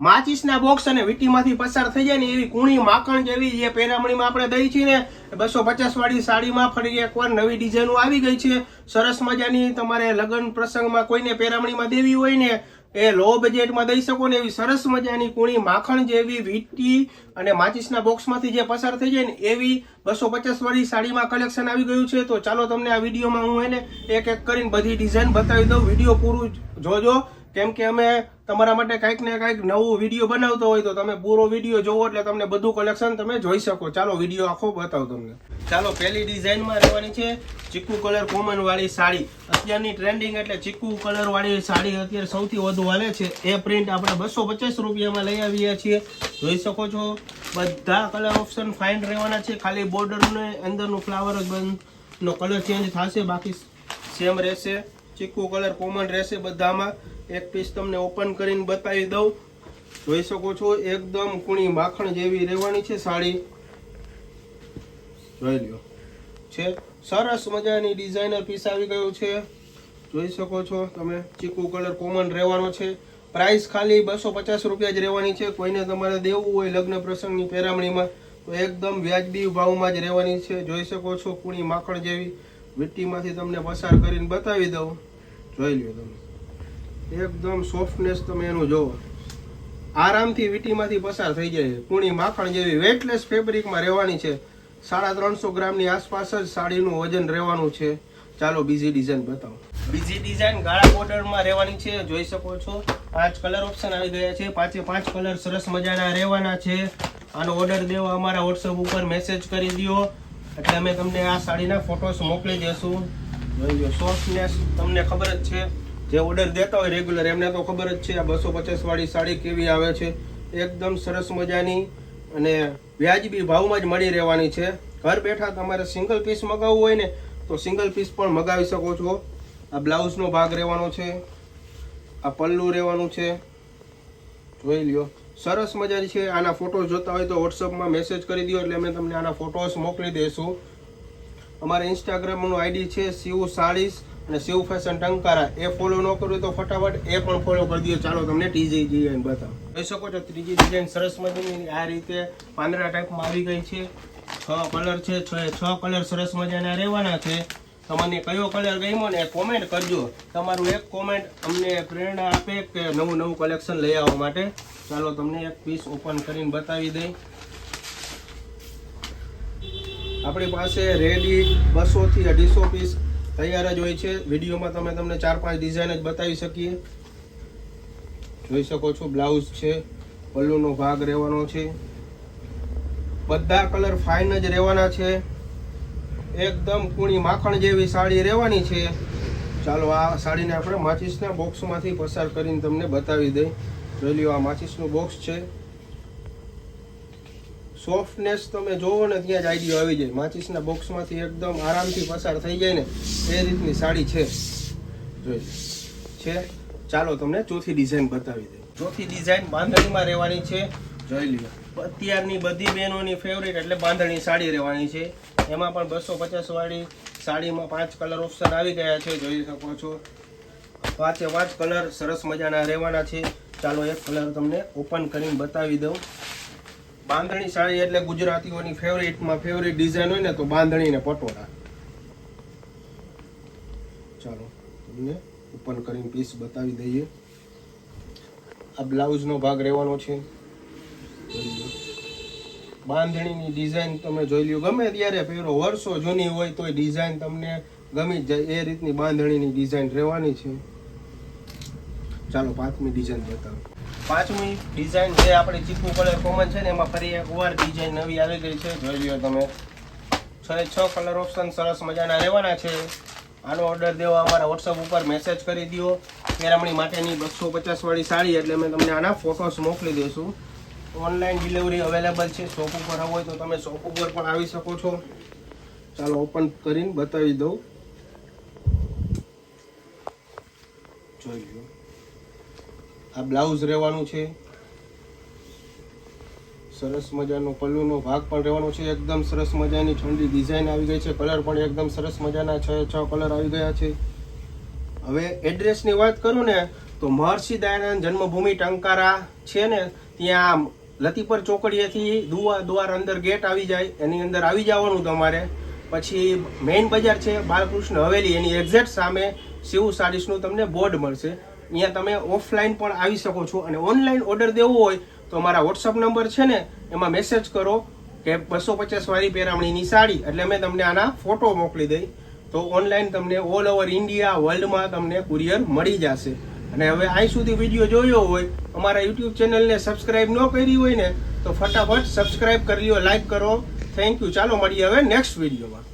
માચીસના box અને વીટીમાંથી પસાર થઈ જાય ને એવી કુણી માખણ જેવી જે પેરામણીમાં આપણે દઈ છીએ ને, બસો પચાસ વાળી સાડીમાં ફરી એકવાર નવી ડિઝાઇનો આવી ગઈ છે. સરસ મજાની તમારે લગ્ન પ્રસંગમાં કોઈને પેરામણીમાં દેવી હોય ને, એ લો બજેટમાં દઈ શકો ને એવી સરસ મજાની કુણી માખણ જેવી વીટી અને માચીસના બોક્સમાંથી જે પસાર થઈ જાય ને એવી બસો પચાસ વાળી સાડીમાં કલેક્શન આવી ગયું છે. તો ચાલો તમને આ વિડીયોમાં હું એને એક એક કરીને બધી ડિઝાઇન બતાવી દઉં. વીડિયો પૂરું જોજો. કેમ કે અમે તમારા માટે કંઈક ને કંઈક નવું વીડિયો બનાવતો હોય તો તમે પૂરો વીડિયો જોવો એટલે તમને બધું કલેક્શન તમે જોઈ શકો. ચાલો વીડિયો આખો બતાવો તમને. ચાલો, પહેલી ડિઝાઇનમાં રહેવાની છે ચીકુ કલર કોમન વાળી સાડી. અત્યારની ટ્રેન્ડિંગ એટલે ચીકુ કલર વાળી સાડી અત્યારે સૌથી વધુ હાલે છે. એ પ્રિન્ટ આપણે બસો પચાસ રૂપિયામાં લઈ આવીએ છીએ. જોઈ શકો છો, બધા કલર ઓપ્શન ફાઇન રહેવાના છે. ખાલી બોર્ડરને અંદરનું ફ્લાવર નો કલર ચેન્જ થશે, બાકી સેમ રહેશે. ચીકુ કલર કોમન રહેશે બધામાં. એક પીસ તમને ઓપન કરીને બતાવી દઉં. જોઈ શકો છો, એકદમ કુણી માખણ જેવી રહેવાની છે સાડી. જોઈ લ્યો. છે. સરસ મજાની ડિઝાઇનર પીસ આવી ગયું છે. જોઈ શકો છો તમે, ચીકુ કલર કોમન રહેવાનો છે. પ્રાઇસ ખાલી બસો પચાસ રૂપિયા જ રહેવાની છે. કોઈને તમારે દેવું હોય લગ્ન પ્રસંગની પેરામણીમાં તો એકદમ વ્યાજબી ભાવમાં જ રહેવાની છે. જોઈ શકો છો, કુણી માખણ જેવી. વીટીમાંથી તમને પસાર કરીને બતાવી દઉં. જોઈ લ્યો તમે. એકદમ સોફ્ટનેસ તમે એનું જોવો આરામથી વીટીમાંથી પસાર થઈ જાય. પૂણી માખણ જેવી વેટલેસ ફેબ્રિકમાં રહેવાની છે. સાડા ત્રણસો ગ્રામની આસપાસ જ સાડીનું વજન રહેવાનું છે. ચાલો બીજી ડિઝાઇન બતાવો. બીજી ડિઝાઇન ગાળા બોર્ડરમાં રહેવાની છે. જોઈ શકો છો. પાંચ કલર ઓપ્શન આવી ગયા છે. પાંચે પાંચ કલર સરસ મજાના રહેવાના છે. આનો ઓર્ડર દેવા અમારા વોટ્સઅપ ઉપર મેસેજ કરી દો એટલે અમે તમને આ સાડીના ફોટોસ મોકલી દઈશું જોઈ લો સોફ્ટનેસ તમને ખબર જ છે. જે ઓર્ડર દેતા હોય રેગ્યુલર એમને તો ખબર જ છે આ બસો પચાસવાળી સાડી કેવી આવે છે. એકદમ સરસ મજાની અને વ્યાજબી ભાવમાં જ મળી રહેવાની છે. ઘર બેઠા તમારે સિંગલ પીસ મગાવવું હોય ને, તો સિંગલ પીસ પણ મગાવી શકો છો. આ બ્લાઉઝનો ભાગ રહેવાનો છે. આ પલ્લુ રહેવાનું છે. જોઈ લ્યો. સરસ મજાની છે. આના ફોટોસ જોતા હોય તો વોટ્સઅપમાં મેસેજ કરી દો એટલે અમે તમને આના ફોટોસ મોકલી દઈશું. અમારે ઇન્સ્ટાગ્રામનું આઈડી છે સીવું સાડીસ અને શિવ ફેશન ટંકારા એ ફોલો ન કર્યું તો ફટાફટ એ પણ ફોલો કરી દો ચાલો તમને ટીજી ડિઝાઇન બતાવો. જોઈ શકો છો, ત્રીજી ડિઝાઇન સરસ મજાની આ રીતે પાંદડા ટાઈપમાં આવી ગઈ છે. છ કલર છે, છ છ કલર સરસ મજાના રહેવાના છે. તમને કયો કલર ગમ્યો ને કોમેન્ટ કરજો. તમારું એક કોમેન્ટ અમને પ્રેરણા આપે કે નવું નવું કલેક્શન લઈ આવવા માટે. ચાલો તમને એક પીસ ઓપન કરીને બતાવી દઈ. આપણી પાસે રેડી બસો થી અઢીસો પીસ તૈયાર જ હોય છે. વિડીયોમાં તમે તમને ચાર પાંચ ડિઝાઇન જ બતાવી શકીએ. જોઈ શકો છો બ્લાઉઝ છે, પલ્લુનો ભાગ રહેવાનો છે. બધા કલર ફાઇન જ રહેવાના છે. એકદમ કુણી માખણ જેવી સાડી રહેવાની છે. ચાલો, આ સાડીને આપણે માચિસના બોક્સમાંથી પસાર કરીને તમને બતાવી દઈ. જોઈ લ્યો, આ માચિસનું બોક્સ છે. સોફ્ટનેસ તમે જોવો ને ત્યાં જ આઈડિયો આવી જાય. માચિસના બોક્સમાંથી એકદમ આરામથી પસાર થઈ જાય ને એ રીતની સાડી છે. જોઈ છે. ચાલો તમને ચોથી ડિઝાઇન બતાવી દઈ ચોથી ડિઝાઇન બાંધણીમાં રહેવાની છે. જોઈ લ્યો. અત્યારની બધી બહેનોની ફેવરેટ એટલે બાંધણી સાડી રહેવાની છે. એમાં પણ બસો પચાસ વાળી સાડીમાં પાંચ કલર ઓપ્શન આવી ગયા છે. જોઈ શકો છો. પાંચે પાંચ કલર સરસ મજાના રહેવાના છે. ચાલો એક કલર તમને ઓપન કરીને બતાવી દઉં. બાંધણી સાડી એટલે ગુજરાતીઓની ફેવરેટમાં ફેવરેટ ડિઝાઇન હોય ને તો બાંધણી ને પટોળા. ચાલો, તમને ઓપન કરીને પીસ બતાવી દઈએ. આ બ્લાઉઝનો ભાગ રહેવાનો છે. બાંધણીની ડિઝાઇન તમે જોઈ લ્યો. ગમે ત્યારે પહેરો, વર્ષો જૂની હોય તોય ડિઝાઇન તમને ગમી જાય. એ રીતની બાંધણીની ડિઝાઇન રહેવાની છે. ચાલો પાંચમી ડિઝાઇન બતાવો. પાંચમી ડિઝાઇન જે આપણે ચીકુ કલર કોમન છે ને, એમાં ફરી એક વાર ડિઝાઇન નવી આવી ગઈ છે. જોઈ લ્યો તમે. છ છ કલર ઓપ્શન સરસ મજાના રહેવાના છે. આનો ઓર્ડર દેવા અમારા વોટ્સઅપ ઉપર મેસેજ કરી દો કેરામણી માટેની બસો પચાસવાળી સાડી, એટલે અમે તમને આના ફોટોસ મોકલી દઈશું. ઓનલાઈન ડિલિવરી અવેલેબલ છે. શોપ ઉપર હોય તો તમે શોપ ઉપર પણ આવી શકો છો. ચાલો ઓપન કરીને બતાવી દઉં. જોઈ લો આ બ્લાઉઝ રહેવાનું છે. સરસ મજાનો પલ્લુનો ભાગ પણ રહેવાનો છે. એકદમ સરસ મજાની ઠંડી ડિઝાઇન આવી ગઈ છે. કલર પણ એકદમ સરસ મજાના છ છ કલર આવી ગયા છે. હવે એડ્રેસની વાત કરું ને, તો મહર્ષિ દયાનંદ જન્મભૂમિ ટંકારા છે ને, ત્યાં લતીપર ચોકડીએથી દુવા દ્વાર અંદર ગેટ આવી જાય. એની અંદર આવી જવાનું તમારે. પછી મેઇન બજાર છે બાલકૃષ્ણ હવેલી. એની એક્ઝેક્ટ સામે શિવ સાડીસનું તમને બોર્ડ મળશે. અહીંયા તમે ઓફલાઈન પણ આવી શકો છો અને ઓનલાઈન ઓર્ડર દેવો હોય તો મારા વોટ્સઅપ નંબર છે ને, એમાં મેસેજ કરો કે બસો પચાસ વાળી પેરામણીની સાડી. એટલે અમે તમને આના ફોટો મોકલી દઈ. તો ઓનલાઈન તમને ઓલ ઓવર ઇન્ડિયા વર્લ્ડમાં તમને કુરિયર મળી જશે. અને હવે અહીં સુધી વીડિયો જોયો હોય, અમારા યુટ્યુબ ચેનલને સબસ્ક્રાઈબ ન કરી હોય ને, તો ફટાફટ સબસ્ક્રાઇબ કરી લ્યો લાઈક કરો. થેન્ક યુ ચાલો, મળીએ હવે નેક્સ્ટ વિડીયોમાં